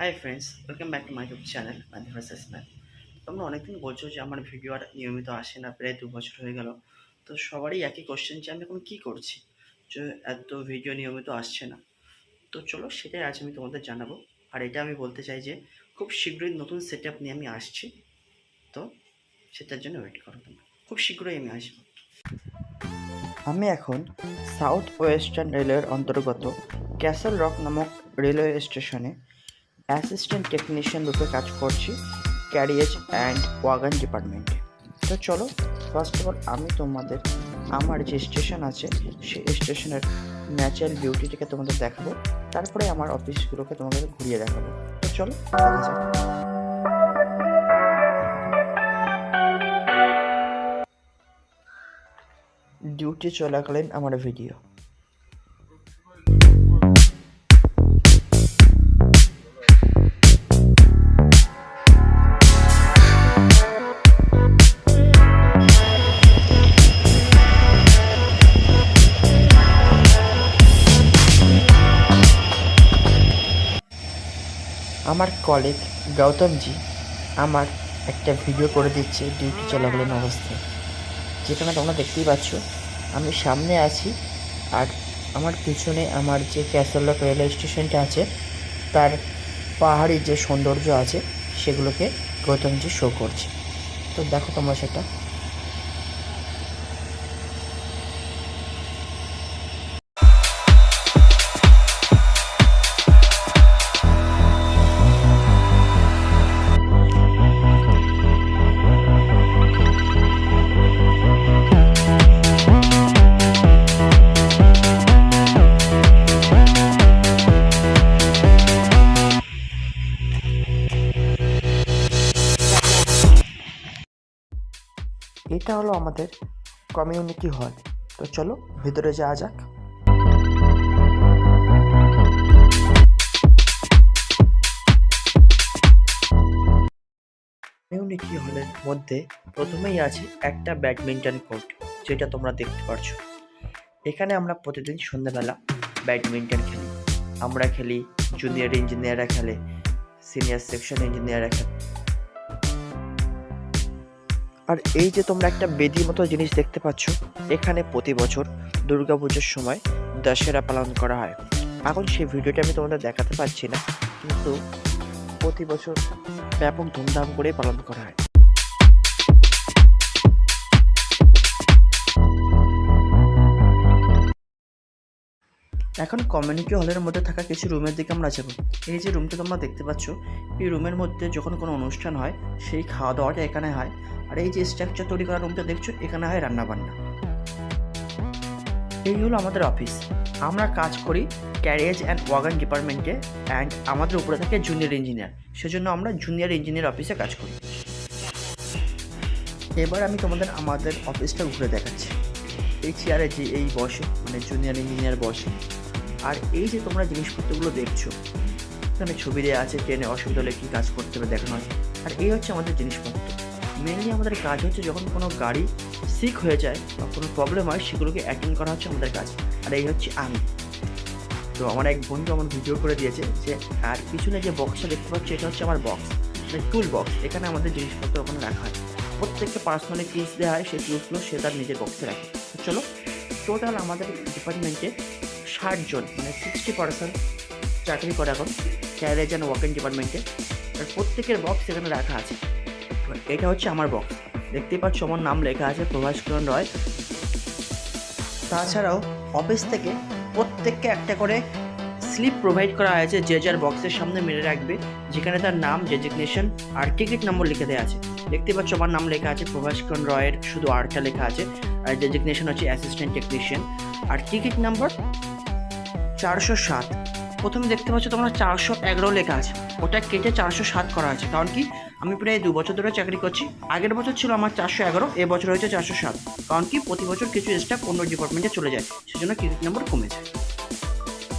Hi friends welcome back to my YouTube channel versus man তোমরা অনেকদিন বলছো যে আমার ভিডিও আর নিয়মিত আসে না, প্রায় দু বছর হয়ে গেল। তো সবারই একই কোশ্চেন যে আমি এখন কী করছি? যে এত ভিডিও নিয়মিত আসছে না। তো চলো সেটাই আজ আমি তোমাদের জানাব। আর এটা আমি বলতে চাই যে খুব শীঘ্রই নতুন সেট আপ নিয়ে আমি আসছি। তো সেটার জন্য ওয়েট করো তোমরা। খুব শীঘ্রই আমি আসব। আমি এখন সাউথ ওয়েস্টার্ন রেলওয়ের অন্তর্গত ক্যাসেল রক নামক রেলওয়ে স্টেশনে অ্যাসিস্ট্যান্ট টেকনিশিয়ান রূপে কাজ করছি ক্যারিয়েজ অ্যান্ড ওয়াগান ডিপার্টমেন্টে তো চলো ফার্স্ট অফ অল আমি তোমাদের, আমার যে স্টেশন আছে সেই স্টেশনের ন্যাচারাল বিউটিটাকে তোমাদের দেখাবো, তারপরে আমার অফিসগুলোকে তোমাদের ঘুরিয়ে দেখাবো। তো চলো ডিউটি চলাকালীন আমার ভিডিও আমার কলিগ গৌতমজি আমার একটা ভিডিও করে দিচ্ছে ডিউটি চলাকালীন অবস্থায়। যেখানে তোমরা দেখতেই পাচ্ছ, আমি সামনে আছি আর আমার পিছনে আমার যে ক্যাসেল রক রেলওয়ে স্টেশনটা আছে, তার পাহাড়ি যে সৌন্দর্য আছে, সেগুলোকে গৌতমজি শো করছে। তো দেখো তোমরা সেটা। এটা হলো আমাদের কমিউনিটি হল তো চলো, ভিতরে যাওয়া যাক। কমিউনিটি হলের মধ্যে প্রথমেই আছে একটা ব্যাডমিন্টন কোর্ট যেটা তোমরা দেখতে পাচ্ছ এখানে আমরা প্রতিদিন সন্ধ্যাবেলা ব্যাডমিন্টন খেলি। আমরা খেলি জুনিয়র ইঞ্জিনিয়াররা খেলে সিনিয়র সেকশন ইঞ্জিনিয়াররা খেলে। আর এই যে তোমরা একটা বেদির মতো জিনিস দেখতে পাচ্ছ, এখানে প্রতি বছর দুর্গাপুজোর সময় দশেরা পালন করা হয়। এখন সেই ভিডিওটা আমি তোমাদের দেখাতে পারছি না, কিন্তু প্রতি বছর ব্যাপক ধুমধাম করে পালন করা হয়। এখন কমিউনিটি হলের মধ্যে থাকা কিছু রুমের দিকে আমরা যাব। এই যে রুমটা তোমরা দেখতে পাচ্ছ, এই রুমের মধ্যে যখন কোনো অনুষ্ঠান হয়, সেই খাওয়া দাওয়াটা এখানে হয়। আর এই যে স্ট্রাকচার তৈরি করা রুমটা দেখছ, এখানে হয় রান্নাবান্না। এই হলো আমাদের অফিস আমরা কাজ করি ক্যারেজ অ্যান্ড ওয়াগান ডিপার্টমেন্টে অ্যান্ড আমাদের উপরে থাকে জুনিয়র ইঞ্জিনিয়ার সেজন্য আমরা জুনিয়র ইঞ্জিনিয়ার অফিসে কাজ করি। এবার আমি তোমাদের আমাদের অফিসটা ঘুরে দেখাচ্ছি। এই চেয়ারে যে এই বসে মানে জুনিয়র ইঞ্জিনিয়ার বসে। আর এই যে তোমরা জিনিসপত্রগুলো দেখছ, এখানে ছবি দেওয়া আছে ট্রেনে অসুবিধা হলে কী কাজ করতে হবে দেখানো আছে। আর এই হচ্ছে আমাদের জিনিসপত্র। মেনলি আমাদের কাজ হচ্ছে যখন কোনো গাড়ি সিক হয়ে যায় বা কোনো প্রবলেম হয়, সেগুলোকে অ্যাটেন্ড করা হচ্ছে আমাদের কাজ। আর এই হচ্ছে আমি। তো আমার এক বন্ধু আমার ভিডিও করে দিয়েছে যে, আর পিছনে যে বক্সটা দেখতে পাচ্ছি, এটা হচ্ছে আমার বক্স মানে টুল বক্স এখানে আমাদের জিনিসপত্র ওখানে রাখা হয়। প্রত্যেকটা পার্সোনালি কিস দেওয়া হয়, সেই টুলসগুলো সে তার নিজের বক্সে রাখে। চলো টোটাল আমাদের ডিপার্টমেন্টে ষাট জন মানে সিক্সটি পার্সেন্ট চাকরি করে এখন ক্যারেজ অ্যান্ড ওয়াকিং ডিপার্টমেন্টে আর প্রত্যেকের বক্স এখানে রাখা আছে। এটা হচ্ছে আমার বক্স দেখতেই পাচ্ছ আমার নাম লেখা আছে, প্রভাস কিরণ রয়। তাছাড়াও অফিস থেকে প্রত্যেককে একটা করে স্লিপ প্রোভাইড করা হয়েছে, যে যার বক্সের সামনে মেরে রাখবে, যেখানে তার নাম ডেজিগনেশন আর টিকিট নম্বর লিখে দেওয়া আছে। দেখতে পাচ্ছ আমার নাম লেখা আছে, প্রভাস কিরণ রয়ের শুধু আরটা লেখা আছে। আর ডেজিগনেশন হচ্ছে অ্যাসিস্ট্যান্ট টেকনিশিয়ান আর টিকিট নাম্বার চারশো সাত। প্রথমে দেখতে পাচ্ছ তোমরা চারশো এগারো লেখা আছে। ওটা কেটে চারশো সাত করা আছে। কারণ কি? আমি প্রায় দু বছর ধরে চাকরি করছি। আগের বছর ছিল আমার চারশো এগারো, এ বছর হয়েছে চারশো সাত। কারণ কি? প্রতি বছর কিছু স্টাফ অন্য ডিপার্টমেন্টে চলে যায়। সেজন্য ক্রেডিট নম্বর কমে যায়